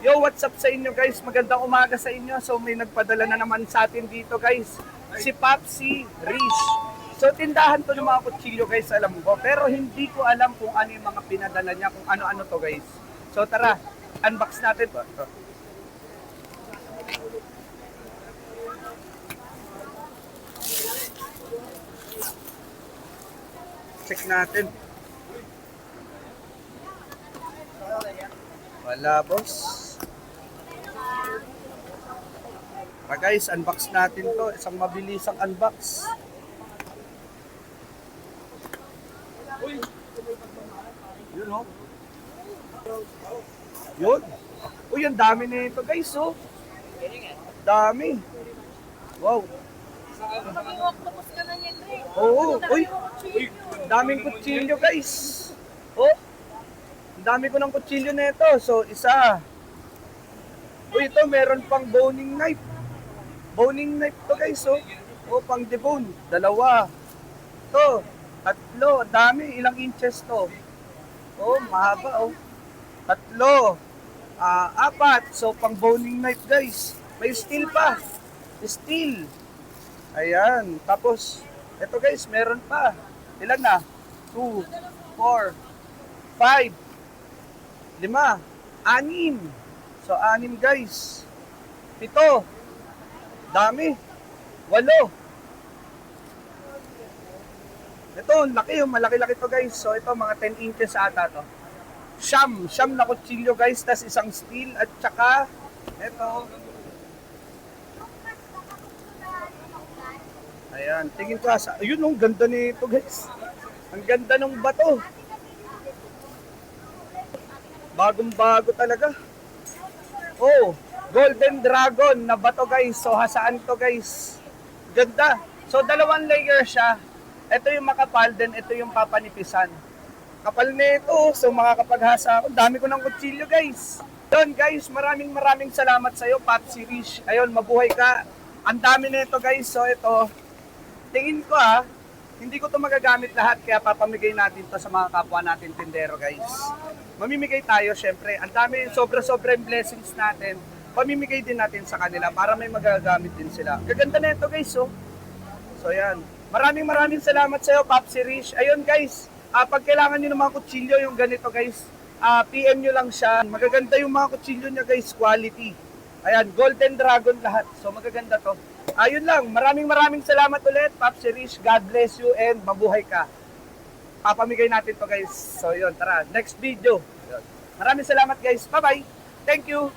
Yo, what's up sa inyo guys? Magandang umaga sa inyo. So may nagpadala na naman sa atin dito guys. Si Papsi Rish. So tindahan to ng mga kutsilyo guys, alam ko. Pero hindi ko alam kung ano yung mga pinadala niya, kung ano-ano to guys. So tara, unbox natin. Ito. Check natin. Wala, boss. Tara guys, unbox natin to. Isang mabilisang unbox. Yun, oh. Yun. Uy, ang dami na ito, guys, oh. Dami. Wow. Oo. Uy, uy, daming kutsilyo, guys. Oh. Ang dami ko ng kutsilyo na ito. So, isa. Uy, ito, meron pang boning knife. Boning knife to, guys, oh. Oh, pang debone. Dalawa. Ito. Tatlo. Dami. Ilang inches to? Oh, mahaba, oh. Tatlo. Ah, apat. So, pang boning knife, guys. May steel pa. Steel. Ayan. Tapos, ito guys, meron pa. Ilan na? 2, 4, 5, 5, 6, So, anim guys. Pito. Dami. Walo. Ito, laki yung malaki-laki to guys. So, ito mga 10 inches ata to. Siyam. Siyam na kutsilyo guys. tas isang steel. At saka, ito, Ayan, tingin ko sa... Ayun, ang ganda nito guys. Ang ganda ng bato. Bagong-bago talaga. Oh, Golden Dragon na bato guys. So, hasaan to guys. Ganda. So, dalawang layer siya. Ito yung makapal, then ito yung papanipisan. Kapal nito. So, makakapaghasa ako. Dami ko ng kutsilyo guys. Yun guys, maraming maraming salamat sa iyo, Papsi Rich. Ayun, mabuhay ka. Ang dami nito guys. So, ito, tingin ko ah, hindi ko to magagamit lahat kaya papamigay natin to sa mga kapwa natin tindero guys. Mamimigay tayo syempre. Ang dami, sobra-sobra blessings natin. Pamimigay din natin sa kanila para may magagamit din sila. Gaganda na ito guys oh. So yan. Maraming maraming salamat sa iyo Papsi Rich. Ayun guys, ah, pag kailangan niyo ng mga kutsilyo yung ganito guys, ah, PM nyo lang siya. Magaganda yung mga kutsilyo niya guys, quality. Ayan, Golden Dragon lahat. So magaganda to. Ayun lang, maraming maraming salamat ulit, Pops Rich. God bless you and mabuhay ka. Papamigay natin to guys. So yun, tara, next video. Maraming salamat guys. Bye-bye. Thank you.